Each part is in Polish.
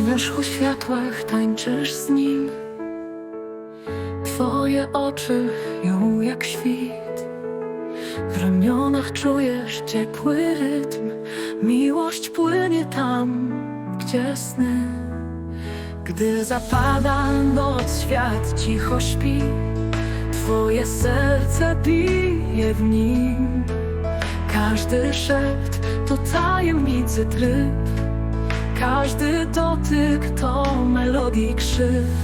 W wierzchu światłach tańczysz z nim. Twoje oczy ją jak świt. W ramionach czujesz ciepły rytm. Miłość płynie tam, gdzie sny. Gdy zapada noc, świat cicho śpi. Twoje serce bije w nim. Każdy szept to tajemnicy tryb każdy dotyk to melodii krzyk.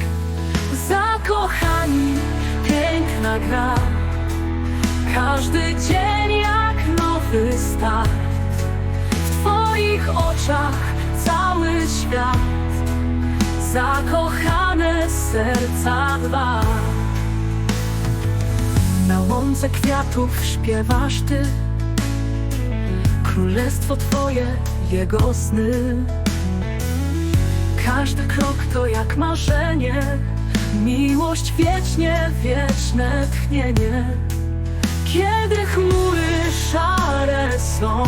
Zakochani, piękna gra. Każdy dzień jak nowy start. W Twoich oczach cały świat. Zakochane serca dwa. Na łące kwiatów śpiewasz Ty. Królestwo Twoje, Jego sny każdy krok to jak marzenie. Miłość wiecznie, wieczne tchnienie. Kiedy chmury szare są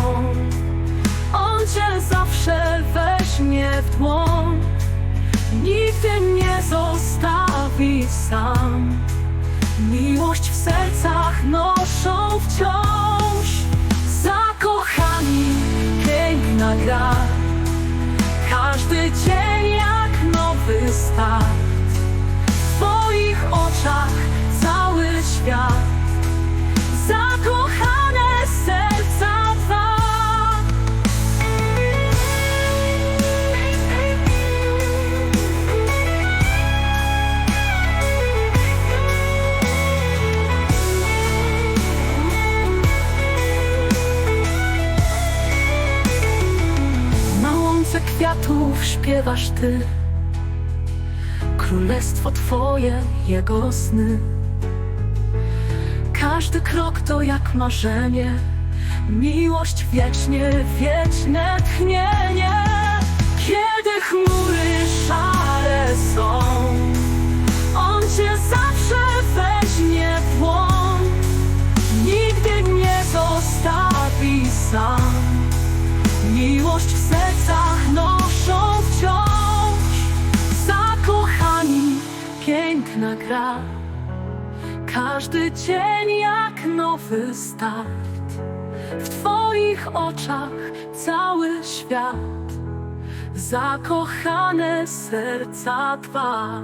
On cię zawsze weźmie w dłoń. Nigdy nie zostawi sam. Miłość w sercach noszą wciąż. Zakochani, piękna gra każdy dzień jak nowy start kwiatów śpiewasz ty. Królestwo twoje, jego sny. Każdy krok to jak marzenie. Miłość wiecznie, wieczne tchnienie. Kiedy chmury szare są On cię zawsze weźmie w dłoń Nigdy nie zostawi sam. Miłość gra Każdy dzień jak nowy start. W Twoich oczach cały świat. Zakochane serca dwa